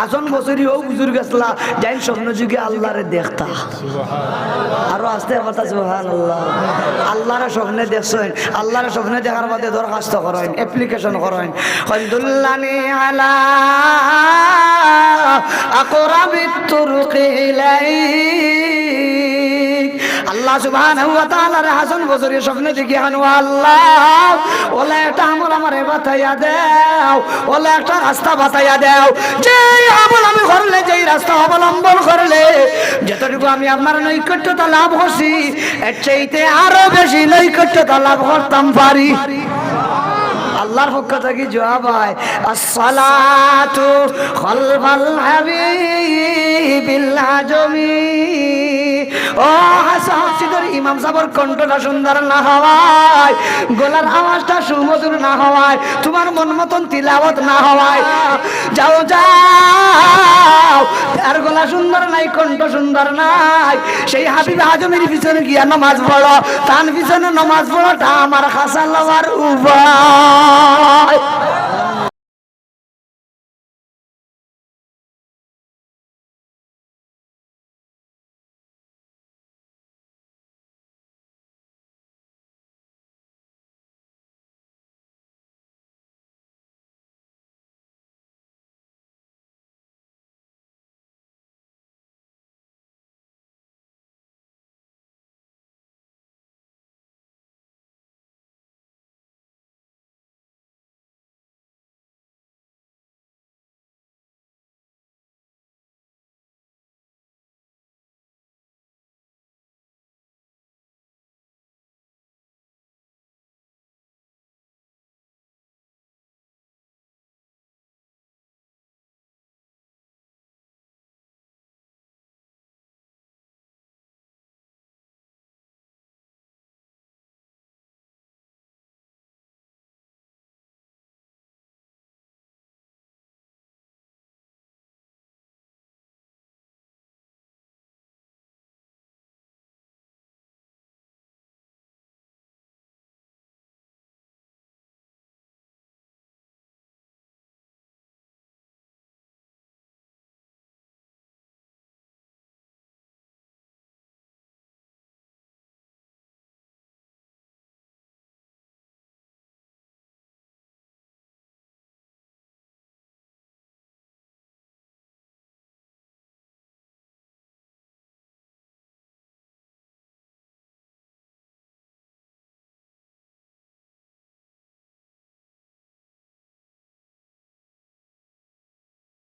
হাসন বছরই ও বুজুর্গ গেছলা যাই স্বপ্ন যুগে আল্লাহরে দেখতা। আরও আসতে কথা সুহান আল্লাহ আল্লাহরে স্বপ্নে দেখছেন আল্লাহরে স্বপ্নে দেখার বাদে দরখাস্ত করেন অ্যাপ্লিকেশন করেন হলদুল্লানি আলা আকরাবিত তুরকি ইলাইক আল্লাহ সুবহানাহু ওয়া তাআলার হাসান বছরে স্বপ্নে দেখি হানু আল্লাহ। ওলা একটা আমল আমারে বাতাইয়া দাও, ওলা একটা রাস্তা বাতাইয়া দাও। যে আমল আমি করলে, যেই রাস্তা অবলম্বন করলে, যতটুকু আমি আপনার নৈকট্যতা লাভ করছি, এর চাইতে আরও বেশি নৈকট্যতা লাভ করতাম পারি। আল্লাহর পক্ষ থেকে জবাব হয়, আসসালাতু খলফাল হাবিবিল হাসান মন মতন না হওয়ায়। যাও যাও সুন্দর নাই, কণ্ঠ সুন্দর নাই। সেই হাবিব আজমের পিছনে গিয়া নামাজ পড়ো, তার পিছনে নামাজ পড়োটা আমার খাসা লওয়ার উপায়